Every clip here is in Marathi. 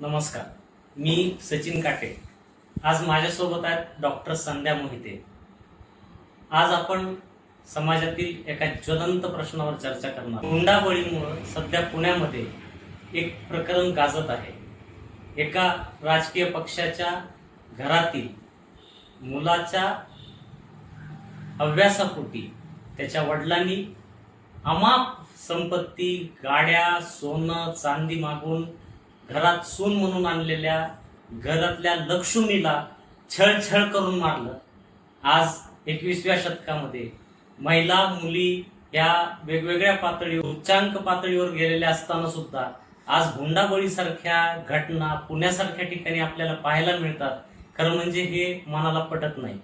नमस्कार. मी सचिन काटे आज माझ्यासोबत आहेत डॉक्टर संध्या मोहिते. आज आपण समाजातील एका ज्वलंत प्रश्नावर चर्चा करणार. हुंडाबळीमुळं सध्या पुण्यामध्ये एक प्रकरण गाजत आहे. एका राजकीय पक्षाच्या घरातील मुलाच्या अभ्यासापोटी त्याच्या वडिलांनी अमाप संपत्ती गाड्या सोनं चांदी मागून घरात सून म्हणून आणलेल्या घरातल्या लक्ष्मीला छळछळ करून मारलं. आज एकवीसव्या शतकामध्ये महिला मुली या वेगवेगळ्या पातळीवर उच्चांक पातळीवर गेलेल्या असताना सुद्धा आज हुंडाबळीसारख्या घटना पुण्यासारख्या ठिकाणी आपल्याला पाहायला मिळतात. खरं म्हणजे हे मनाला पटत नाही.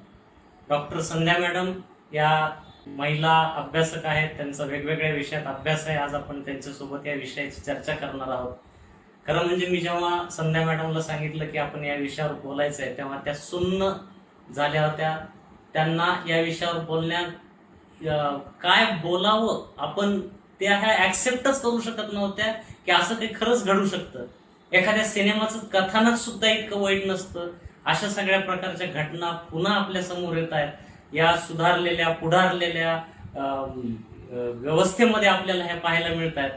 डॉक्टर संध्या मॅडम या महिला अभ्यासक आहेत. त्यांचा वेगवेगळ्या विषयात अभ्यास आहे. आज आपण त्यांच्यासोबत या विषयाची चर्चा करणार आहोत. खरं म्हणजे मी जेव्हा संध्या मॅडमला सांगितलं की आपण या विषयावर बोलायचं आहे तेव्हा त्या सुन्न झाल्या होत्या. त्यांना या विषयावर बोलण्यात काय बोलावं आपण त्या ह्या ऍक्सेप्टच करू शकत नव्हत्या की असं ते खरंच घडू शकतं. एखाद्या सिनेमाचं कथानक सुद्धा इतकं वाईट नसतं. अशा सगळ्या प्रकारच्या घटना पुन्हा आपल्यासमोर येत आहेत. या सुधारलेल्या पुढारलेल्या व्यवस्थेमध्ये आपल्याला ह्या पाहायला मिळत आहेत.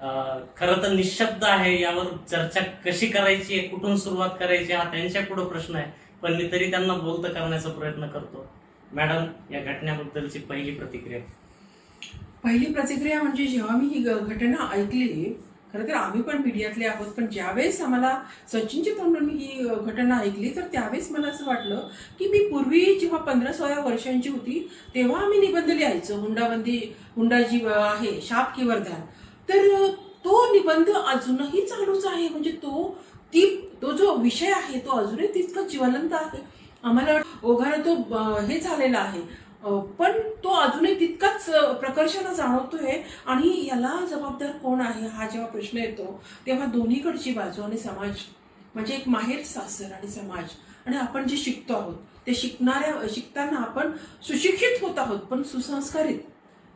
खरं तर निशब्द आहे यावर चर्चा कशी करायची आहे कुठून सुरुवात करायची हा त्यांच्या पुढे प्रश्न आहे. पण मी तरी त्यांना बोलत करण्याचा प्रयत्न करतो. मॅडम या घटनेबद्दलची पहिली प्रतिक्रिया. पहिली प्रतिक्रिया म्हणजे जेव्हा मी ही घटना ऐकली खरं तर आम्ही पण मीडियातले आहोत पण ज्यावेळेस आम्हाला सचिनच्या तोंडून मी ही घटना ऐकली तर त्यावेळेस मला असं वाटलं की मी पूर्वी जेव्हा पंधरा सोळा वर्षांची होती तेव्हा आम्ही निबंध लिहायचो. हुंडाबंदी हुंडा जी आहे शाप की वरदान. तर तो निबंध अजूनही चालूच आहे. म्हणजे तो ती तो जो विषय आहे तो अजूनही तितका ज्वलंत आहे. आम्हाला ओघाला तो हे झालेला आहे. पण तो अजूनही तितकाच अ, प्रकर्षानं जाणवतोय. आणि याला जबाबदार कोण आहे हा जेव्हा प्रश्न येतो तेव्हा दोन्हीकडची बाजू आणि समाज म्हणजे एक माहेर सासर आणि समाज. आणि आपण जे शिकतो आहोत ते शिकणाऱ्या शिकताना आपण सुशिक्षित होत आहोत पण सुसंस्कारित.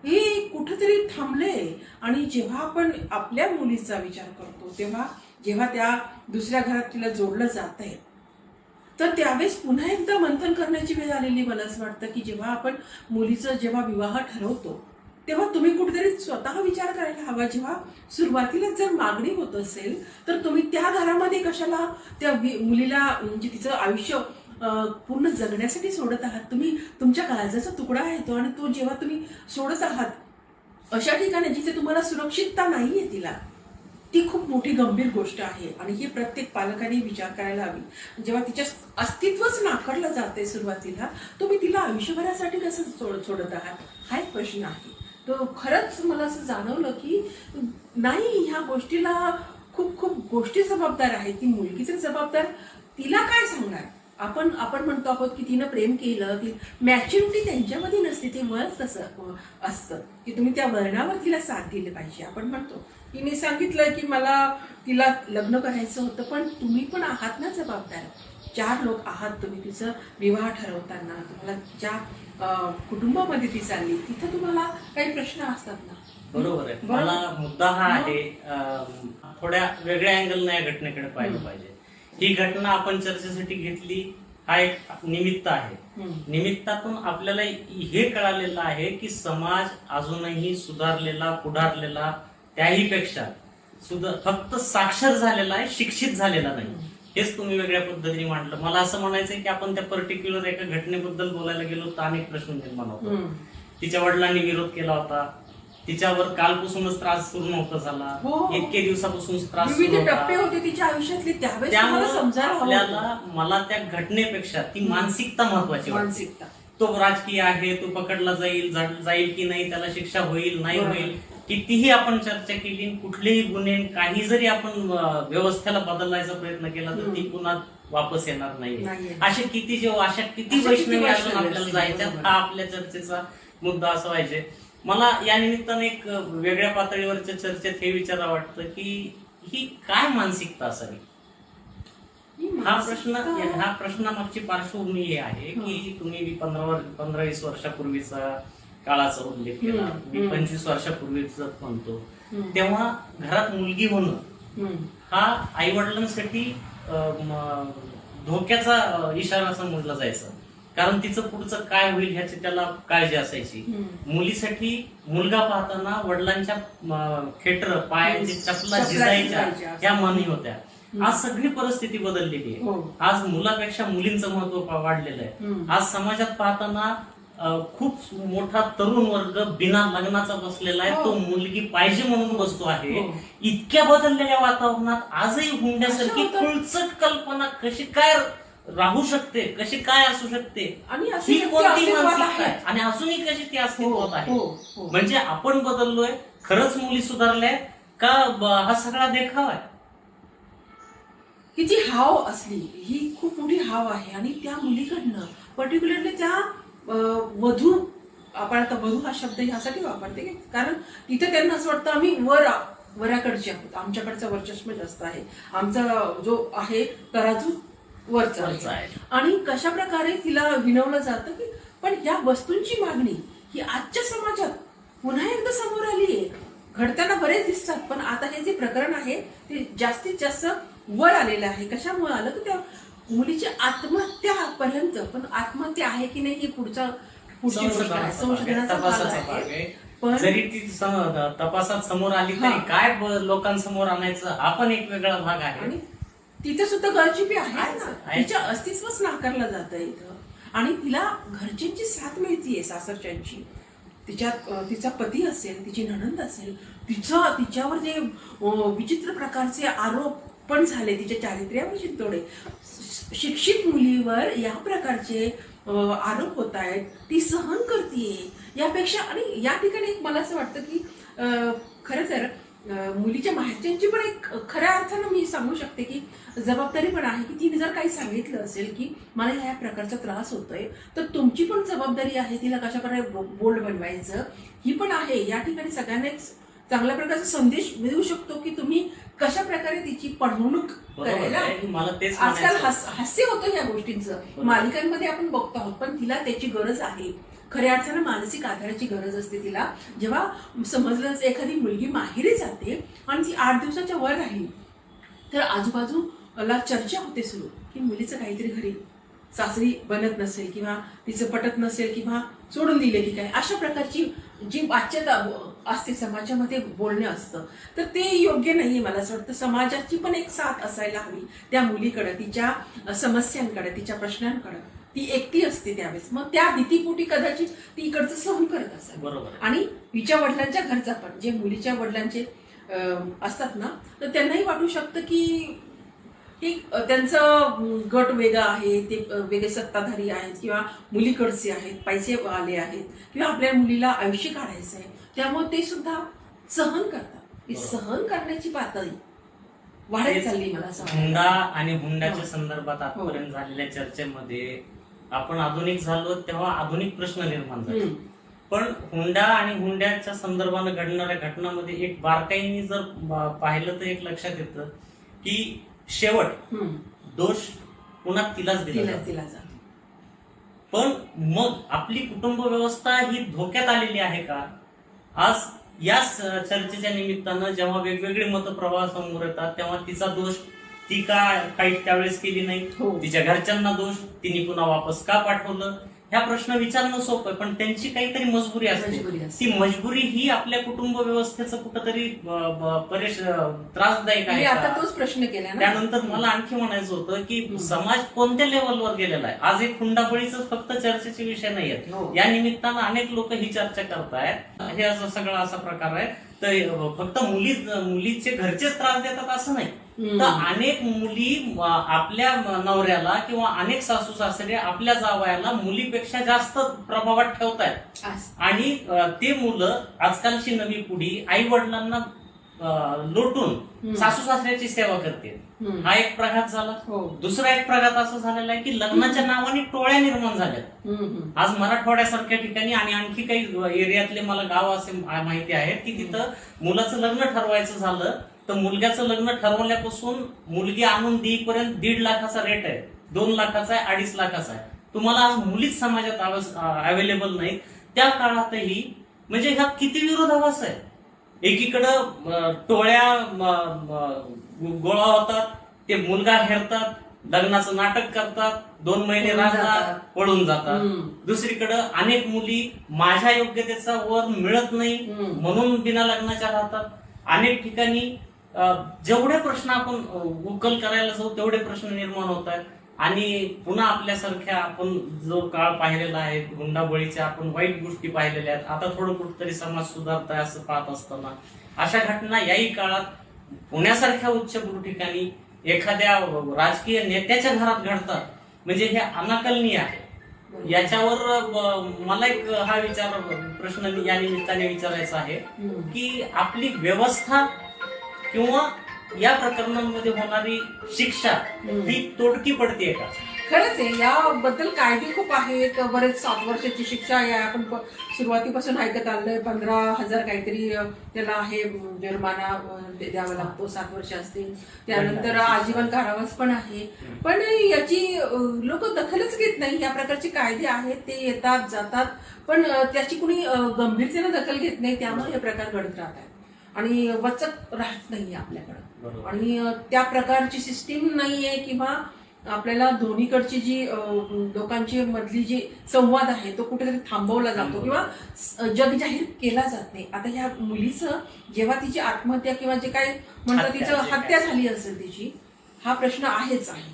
हे कुठंतरी थांबले. आणि जेव्हा आपण आपल्या मुलीचा विचार करतो तेव्हा जेव्हा त्या दुसऱ्या घरात तिला जोडलं जात आहे तर त्यावेळेस पुन्हा एकदा मंथन करण्याची वेळ आलेली मला असं वाटतं की जेव्हा आपण मुलीचं जेव्हा विवाह ठरवतो तेव्हा तुम्ही कुठेतरी स्वतः विचार करायला हवा. जेव्हा सुरुवातीला जर मागणी होत असेल तर तुम्ही त्या घरामध्ये कशाला त्या मुलीला म्हणजे तिचं आयुष्य पूर्ण जगण्यासाठी सोडत आहात. तुम्ही तुमच्या काळजाचा तुकडा आहे तो आणि तो जेव्हा तुम्ही सोडत आहात अशा ठिकाणी जिथे तुम्हाला सुरक्षितता नाही आहे तिला ती खूप मोठी गंभीर गोष्ट आहे. आणि ही प्रत्येक पालकाने विचार करायला हवी. जेव्हा तिच्या अस्तित्वच नाकारलं जाते सुरुवातीला तुम्ही तिला आयुष्यभरासाठी कसं सोड सोडत आहात? हा एक प्रश्न आहे. तो खरंच मला असं जाणवलं की नाही ह्या गोष्टीला खूप खूप गोष्टी जबाबदार आहे ती मुलगी तर जबाबदार तिला काय सांगणार? आपण आपण म्हणतो आहोत की तिनं प्रेम केलं ती मॅच्युरिटी त्यांच्यामध्ये नसते ते वयच तसं असतं. की तुम्ही त्या वळणावर तिला साथ दिली पाहिजे. आपण म्हणतो तिने सांगितलं की मला तिला लग्न करायचं होतं पण तुम्ही पण आहात ना जबाबदार. चार लोक आहात तुम्ही तिचं विवाह ठरवताना. तुम्हाला ज्या कुटुंबामध्ये ती चालली तिथं तुम्हाला काही प्रश्न असतात ना? बरोबर आहे. मला मुद्दा हा आहे थोड्या वेगळ्या अँगलनं या घटनेकडे पाहिलं पाहिजे. ही घटना आपण चर्चेसाठी घेतली हा एक निमित्त आहे. निमित्तातून आपल्याला हे कळालेलं आहे की समाज अजूनही सुधारलेला पुढारलेला त्याही पेक्षा सुद्धा फक्त साक्षर झालेला आहे शिक्षित झालेला नाही. हेच तुम्ही वेगळ्या पद्धतीने मांडलं. मला असं म्हणायचंय की आपण त्या पर्टिक्युलर एका घटनेबद्दल बोलायला गेलो तर अनेक प्रश्न निर्माण होतो. तिच्या वडिलांनी विरोध केला होता. तिच्यावर कालपासूनच त्रास सुरू नव्हता झाला हो. इतके दिवसापासून त्रास टप्पे होते तिच्या आयुष्यातले त्यावेळेस आपल्याला. मला त्या घटनेपेक्षा ती मानसिकता महत्वाची मानसिकता तो राजकीय आहे तो पकडला जाईल जाईल की नाही त्याला शिक्षा होईल नाही. होईल कितीही आपण चर्चा केली कुठलेही गुन्हे काही जरी आपण व्यवस्थेला बदलायचा प्रयत्न केला तर ती पुन्हा वापस येणार नाही. असे किती जेव्हा अशा किती वैष्णवी असून आपल्याला जायच्या. हा आपल्या चर्चेचा मुद्दा असा पाहिजे मला या निमित्ताने एक वेगळ्या पातळीवरच्या चर्चेत हे विचारा वाटतं की ही काय मानसिकता असावी ही हा प्रश्न हा प्रश्नामागची पार्श्वभूमी हे आहे की तुम्ही पंधरा वर- पंधरा वीस वर्षापूर्वीचा काळाचा उल्लेख केला मी. पंचवीस वर्षापूर्वीच म्हणतो. तेव्हा घरात मुलगी होणं. हा आई वडिलांसाठी धोक्याचा इशारा समजला जायचा कारण तिचं पुढचं काय होईल ह्याची त्याला काळजी असायची. मुलीसाठी मुलगा पाहताना वडिलांच्या खेटर पायाची चपला झिजायच्या. ह्या मानी होत्या आज सगळी परिस्थिती बदललेली आहे हो. आज मुलापेक्षा मुलींचं महत्त्व वाढलेलं आहे. आज समाजात पाहताना खूप मोठा तरुण वर्ग बिना लग्नाचा बसलेला आहे हो. तो मुलगी पाहिजे म्हणून बसतो आहे हो. इतक्या बदललेल्या वातावरणात आजही हुंड्यासारखी. खुळचट कल्पना कशी काय राहू शकते कशी काय असू शकते आणि ही कोणती मानसिकता आहे. आणि अजूनही कशी ती अस्तित्वात हो, आहे? हो, हो. म्हणजे आपण बदललोय खरंच मुली सुधारल्या का हा सगळा देखाव आहे? की जी हाव असली ही खूप मोठी हाव आहे. आणि त्या मुलीकडनं पर्टिक्युलरली त्या वधू आपण आता वधू हा शब्द ह्यासाठी वापरते कारण तिथे त्यांना असं वाटतं आम्ही वर वराकडचे आहोत. आमच्याकडचा वर्चस्व जास्त आहे. आमचा जो आहे तराजू वरचा वरचा आहे. आहे. आणि कशा प्रकारे तिला विनवलं जातं की पण या वस्तूंची मागणी ही आजच्या समाजात पुन्हा एकदा समोर आली आहे. घडताना बरेच दिसतात पण आता हे जे प्रकरण आहे ते जास्तीत जास्त वर आलेलं आहे. कशामुळे आलं? की त्या मुलीची आत्महत्या पर्यंत पण आत्महत्या आहे की नाही ही पुढचा पुढची गोष्ट आहे. संशोधनाचा भाग आहे, संशोधनाचा भाग तपासाचा भाग आहे. आहे पण जरी ती सम- तपासात समोर आली तरी हा. काय ब- लोकांसमोर आणायचं? हा पण एक वेगळा भाग आहे. आणि तिथे सुद्धा गळचिपी आहे ना. तिच्या अस्तित्वच नाकारलं जातं इथं. आणि तिला घरच्यांची साथ मिळतीये सासरच्यांची. तिच्यात अं, तिचा पती असेल तिची नणंद असेल तिचं तिच्यावर जे विचित्र प्रकारचे आरोप पण झाले तिच्या चारित्र्यावर चित्तोडे श- शिक्षित मुलीवर या प्रकारचे आरोप होत आहेत ती सहन करतीये. यापेक्षा आणि या ठिकाणी मला असं वाटतं की खरं तर मुलीच्या माहेरच्यांची पण एक खऱ्या अर्थानं मी सांगू शकते की जबाबदारी पण आहे की तिने जर काही सांगितलं असेल की मला ह्या प्रकारचा त्रास होतोय तर तुमची पण जबाबदारी आहे तिला कशा प्रकारे बोल्ड बनवायचं. ही पण आहे. या ठिकाणी सगळ्यांना एक चांगल्या प्रकारचा संदेश मिळू शकतो की तुम्ही कशा प्रकारे तिची पडवणूक करायला आजकाल हास्य होतं या गोष्टींचं. मालिकांमध्ये आपण बघतो आहोत पण तिला त्याची गरज आहे. खऱ्या अर्थानं मानसिक आधाराची गरज असते तिला. जेव्हा समजलं एखादी मुलगी माहेरी जाते आणि ती आठ दिवसाच्या वर राहिली तर आजूबाजूला चर्चा होते सुरू की मुलीचं काहीतरी घरी सासरी बनत नसेल किंवा तिचं पटत नसेल किंवा सोडून दिले की काय अशा प्रकारची जी वाच्यता असते समाजामध्ये बोलणं असतं तर ते योग्य नाहीये मला असं वाटतं. समाजाची पण एक साथ असायला हवी त्या मुलीकडं तिच्या समस्यांकडं तिच्या प्रश्नांकडं. ती एकटी असते त्यावेळेस मग त्या भीतीपोटी कदाचित ती इकडचं सहन करत असेल बरोबर. आणि तिच्या वडिलांच्या घरचा पण जे मुलीच्या वडिलांचे असतात ना तर त्यांनाही वाटू शकतं की अं, त्यांचं गट वेगळं आहे ते वेगळे सत्ताधारी आहेत किंवा मुलीकडचे आहेत पैसे आले आहेत किंवा आपल्या मुलीला आयुष्य काढायचं आहे त्यामुळे ते सुद्धा सहन करतात ही. सहन करण्याची पातळी वाढत चालली मला असं. हुंडा आणि हुंड्याच्या हो. संदर्भात हो. आतापर्यंत झालेल्या चर्चेमध्ये आपण आधुनिक झालो तेव्हा आधुनिक प्रश्न निर्माण झाले. पण हुंडा आणि हुंड्याच्या संदर्भानं घडणाऱ्या घटनांमध्ये एक बारकाईने जर पाहिलं तर एक लक्षात येतं की शेवट. दोष पुन्हा तिलाच दिला तिला पण मग आपली कुटुंब व्यवस्था ही धोक्यात आलेली आहे का आज या स- चर्चेच्या निमित्तानं जेव्हा वेगवेगळी मतप्रवाह समोर येतात तेव्हा तिचा दोष ती का काही त्यावेळेस केली नाही हो. तिच्या घरच्यांना दोष तिने पुन्हा वापस का पाठवलं ह्या प्रश्न विचारणं सोपं पण त्यांची काहीतरी मजबुरी असते. ती मजबुरी ही आपल्या कुटुंब व्यवस्थेचं कुठंतरी परेश त्रासदायक आहे आता? तोच प्रश्न केला ना त्यानंतर मला आणखी म्हणायचं होतं की. समाज कोणत्या लेवलवर गेलेला आहे आज एक हुंडाबळीच फक्त चर्चेचे विषय नाही आहेत हो. या निमित्तानं अनेक लोक ही चर्चा करतायत हे असं सगळा असा प्रकार आहे तर फक्त मुली मुलीचे घरचेच त्रास देतात असं नाही. तर अनेक मुली आपल्या नवऱ्याला किंवा अनेक सासू सासरे आपल्या जावयाला मुलीपेक्षा जास्त प्रभावात ठेवतायत. आणि ते मुलं आजकालची नवी पिढी आई वडिलांना लोटून. सासू सासऱ्याची सेवा करते. हा एक प्रघात झाला. हो. दुसरा एक प्रघात असं झालेला आहे की लग्नाच्या नावाने टोळ्या निर्माण झाल्या. आज मराठवाड्यासारख्या ठिकाणी आणि आणखी काही एरियातले मला गाव असे माहिती आहेत की तिथं मुलाचं लग्न ठरवायचं झालं तर मुलग्याचं लग्न ठरवल्यापासून मुलगी आणून देईपर्यंत दीड लाखाचा रेट आहे. दोन लाखाचा आहे अडीच लाखाचा आहे. तुम्हाला आज मुलीच समाजात अवेलेबल नाही. त्या काळातही म्हणजे ह्या किती विरोधाभास आहे? एकीकडं टोळ्या गोळा होतात ते मुलगा हेरतात लग्नाचं नाटक करतात दोन महिने राहतात. पळून जातात. दुसरीकडं अनेक मुली माझ्या योग्यतेचा वर मिळत नाही. म्हणून बिना लग्नाच्या राहतात अनेक ठिकाणी जेवढे प्रश्न आपण उकल करायला जाऊ तेवढे प्रश्न निर्माण होत आहेत आणि पुन्हा आपल्यासारख्या आपण जो काळ पाहिलेला आहे हुंडाबळीच्या आपण वाईट गोष्टी पाहिलेल्या आहेत आता थोडं कुठतरी समाज सुधारताय असं पाहत असताना अशा घटना याही काळात पुण्यासारख्या उच्चभ्रू ठिकाणी एखाद्या राजकीय नेत्याच्या घरात घडतात म्हणजे हे अनाकलनीय आहे याच्यावर मला एक हा विचार प्रश्न या निमित्ताने विचारायचा आहे. की आपली व्यवस्था किंवा या प्रकरणांमध्ये होणारी शिक्षा. ही तोडकी पडते का? खरंच आहे. याबद्दल कायदे खूप आहेत. बरेच सात वर्षाची शिक्षा आहे. आपण सुरुवातीपासून ऐकत आलोय. पंधरा हजार काहीतरी त्याला आहे जुर्माना द्यावा लागतो. सात वर्ष असतील. त्यानंतर आजीवन कारावास पण आहे. पण याची लोक दखलच घेत नाही. या प्रकारचे कायदे आहेत. ते येतात जातात. पण त्याची कुणी गंभीरतेनं दखल घेत नाही. त्यामुळे हे प्रकार घडत राहतात. आणि वचक राहत नाही आपल्याकडं. आणि त्या प्रकारची सिस्टीम नाहीये किंवा आपल्याला दोन्हीकडची जी लोकांची मधली जी संवाद आहे तो कुठेतरी थांबवला जातो किंवा जग जाहीर केला जात नाही. आता ह्या मुलीचं जेव्हा तिची आत्महत्या किंवा जे काय म्हणतात तिचं हत्या. झाली असेल तिची हा प्रश्न आहेच आहे.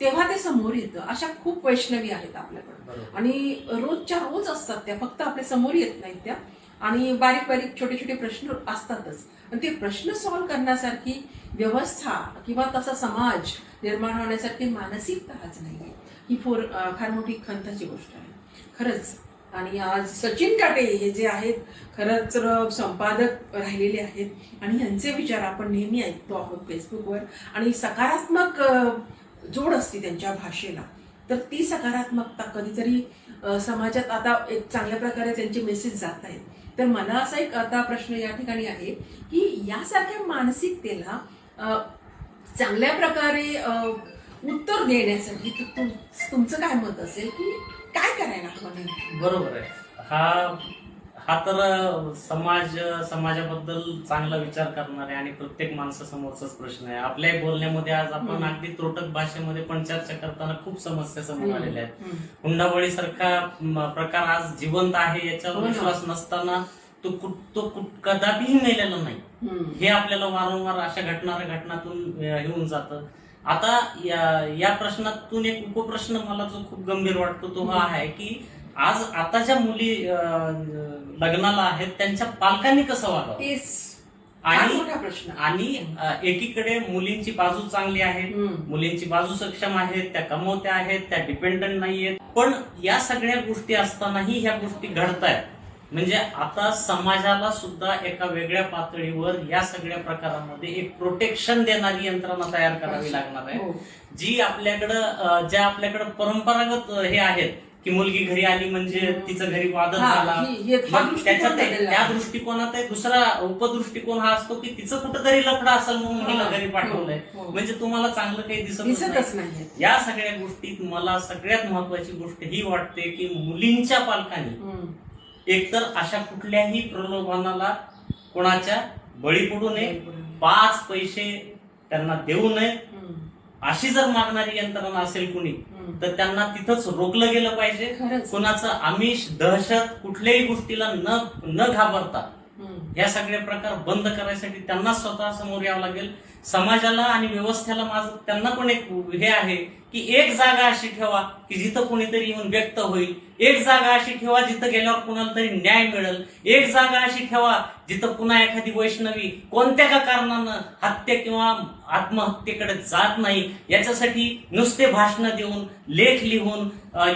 तेव्हा ते समोर येतं. अशा खूप वैष्णवी आहेत आपल्याकडे. आणि रोजच्या रोज असतात त्या. फक्त आपल्यासमोर येत नाहीत त्या. आणि बारीक बारीक छोटे छोटे प्रश्न असतातच. आणि ते प्रश्न सॉल्व्ह करण्यासारखी व्यवस्था किंवा तसा समाज निर्माण होण्यासारखी मानसिकताच नाही ही फोर फार मोठी खंताची गोष्ट आहे. खरंच. आणि आज सचिन काटे हे जे आहेत खरंच संपादक राहिलेले आहेत. आणि यांचे विचार आपण नेहमी ऐकतो आहोत फेसबुकवर. आणि सकारात्मक जोड असते त्यांच्या भाषेला. तर ती सकारात्मकता कधीतरी समाजात आता एक चांगल्या प्रकारे त्यांचे मेसेज जात आहेत. तर मला असा एक आता प्रश्न या ठिकाणी आहे की यासारख्या मानसिकतेला चांगल्या प्रकारे उत्तर देण्यासाठी तुमचं काय मत असेल की काय करायला हवं बरोबर आहे. हा हा तर समाज समाजाबद्दल चांगला विचार करणारे आणि प्रत्येक माणसासमोरचाच प्रश्न आहे आपल्या बोलण्यामध्ये आज आपण. अगदी त्रोटक भाषेमध्ये पण चर्चा करताना खूप समस्या समोर आलेल्या आहेत. हुंडाबळी सारखा प्रकार आज जिवंत आहे याच्यावर हो. विश्वास नसताना तो कुठ तो कुठ कदापिही मेलेला नाही. हे आपल्याला वारंवार अशा घटणाऱ्या घटनातून येऊन जातं आता या या प्रश्नातून एक उपप्रश्न मला जो खूप गंभीर वाटतो तो हा आहे की आज आता ज्या मुली लग्नाला आहेत त्यांच्या पालकांनी कसं वागावं? आणि मोठा प्रश्न. आणि एकीकडे मुलींची बाजू चांगली आहे. मुलींची बाजू सक्षम आहेत त्या कमवत्या आहेत त्या डिपेंडंट नाहीयेत पण या सगळ्या गोष्टी असतानाही ह्या गोष्टी घडतायत. म्हणजे आता समाजाला सुद्धा एका वेगळ्या पातळीवर या सगळ्या प्रकारामध्ये एक प्रोटेक्शन देणारी यंत्रणा तयार करावी लागणार आहे. हो. जी आपल्याकडं ज्या आपल्याकडं परंपरागत हे आहेत की मुलगी घरी आली म्हणजे तिचं घरी वादळ हा, झाला ही- हे- हा मग दृष्टिकोन त्याच्यात त्या आहे. दृष्टिकोनात एक दुसरा उपदृष्टिकोन हा असतो की तिचं कुठंतरी लफडा असेल म्हणून हिला हा, घरी पाठवलंय हो, हो. म्हणजे तुम्हाला चांगलं काही दिसत दिसतच नाही या सगळ्या गोष्टीत मला सगळ्यात महत्वाची गोष्ट ही वाटते की मुलींच्या पालकांनी हम्म. एकतर अशा कुठल्याही प्रलोभनाला कोणाच्या बळी पडू नये. पाच पैसे त्यांना देऊ नये. अशी जर मागणारी यंत्रणा असेल कुणी. तर त्यांना तिथंच रोखलं गेलं पाहिजे. कोणाचं आमिष दहशत कुठल्याही गोष्टीला न न घाबरता. या सगळे प्रकार बंद करायसाठी त्यांना स्वतः समोर यावं लागेल समाजाला आणि व्यवस्थेला माझं त्यांना पण एक हे आहे की एक जागा अशी ठेवा की जिथं कोणीतरी येऊन व्यक्त होईल. एक जागा अशी ठेवा जिथं गेल्यावर कुणाला तरी न्याय मिळेल. एक जागा अशी ठेवा जिथं पुन्हा एखादी वैष्णवी कोणत्या का कारणानं हत्या किंवा आत्महत्येकडे जात नाही याच्यासाठी नुसते भाषणं देऊन लेख लिहून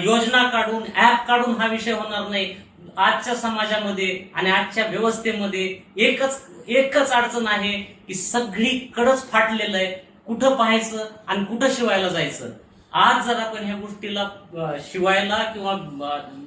योजना काढून ऍप काढून हा विषय होणार नाही. आजच्या समाजामध्ये आणि आजच्या व्यवस्थेमध्ये एकच एकच अडचण आहे की सगळीकडंच फाटलेलं आहे. कुठं पाहायचं आणि कुठं शिवायला जायचं? आज जर आपण ह्या गोष्टीला शिवायला किंवा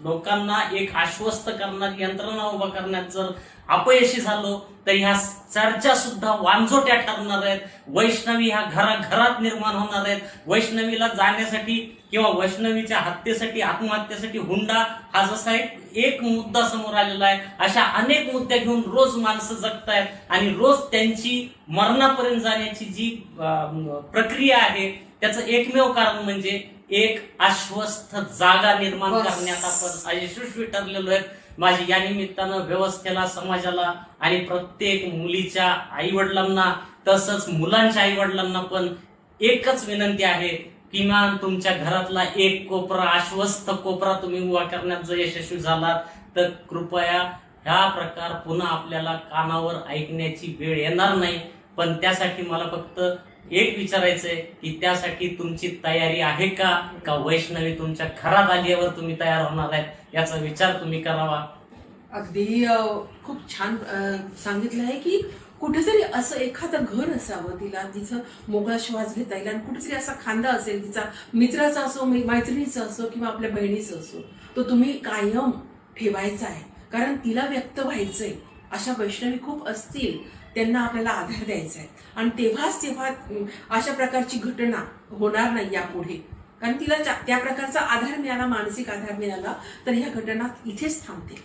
लोकांना एक आश्वस्त करणारी यंत्रणा उभा करण्यात जर अपयशी झालो तर ह्या चर्चा सुद्धा वांजोट्या ठरणार आहेत. वैष्णवी ह्या घराघरात निर्माण होणार आहेत. वैष्णवीला जाण्यासाठी किंवा वैष्णवीच्या हत्येसाठी आत्महत्येसाठी हुंडा हा जसा एक एक मुद्दा समोर आलेला आहे. अशा अनेक मुद्दे घेऊन रोज माणसं जगतायत आणि रोज त्यांची मरणापर्यंत जाण्याची जी प्रक्रिया आहे त्याचं एकमेव कारण म्हणजे एक आश्वस्त जागा निर्माण. करण्यात आपण यशस्वी ठरलेलो आहेत माझी या निमित्तानं व्यवस्थेला समाजाला आणि प्रत्येक मुलीच्या आई वडिलांना तसंच मुलांच्या आई वडिलांना पण एकच विनंती आहे किमान तुमच्या घरातला एक कोपरा आश्वस्त कोपरा तुम्ही उभा करण्यात जर यशस्वी झालात तर कृपया ह्या प्रकार पुन्हा आपल्याला कानावर ऐकण्याची वेळ येणार नाही पण त्यासाठी मला फक्त एक विचारायचंय की त्यासाठी तुमची तयारी आहे का? का वैष्णवी तुमच्या घरात आल्यावर तुम्ही तयार होणार आहेत? याचा विचार तुम्ही करावा. अगदी खूप छान सांगितलं आहे की कुठेतरी असं एखादं घर असावं तिला तिचं मोकळा श्वास घेता येईल. आणि कुठेतरी असा खांदा असेल तिचा मित्राचा असो मैत्रिणीचा असो किंवा आपल्या बहिणीचा असो तो तुम्ही कायम ठेवायचा आहे. कारण तिला व्यक्त व्हायचंय. अशा वैष्णवी खूप असतील. त्यांना आपल्याला आधार द्यायचा आहे. आणि तेव्हाच तेव्हा अशा प्रकारची घटना होणार नाही यापुढे कारण तिला त्या त्या प्रकारचा आधार मिळाला मानसिक आधार मिळाला तर ह्या घटना इथेच थांबतील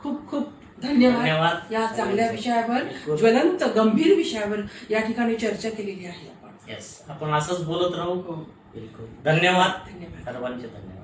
खूप खूप धन्यवाद धन्यवाद. या चांगल्या विषयावर ज्वलंत गंभीर विषयावर या ठिकाणी चर्चा केलेली आहे आपण. येस आपण असंच बोलत राहू. धन्यवाद. धन्यवाद. सर्वांचे धन्यवाद.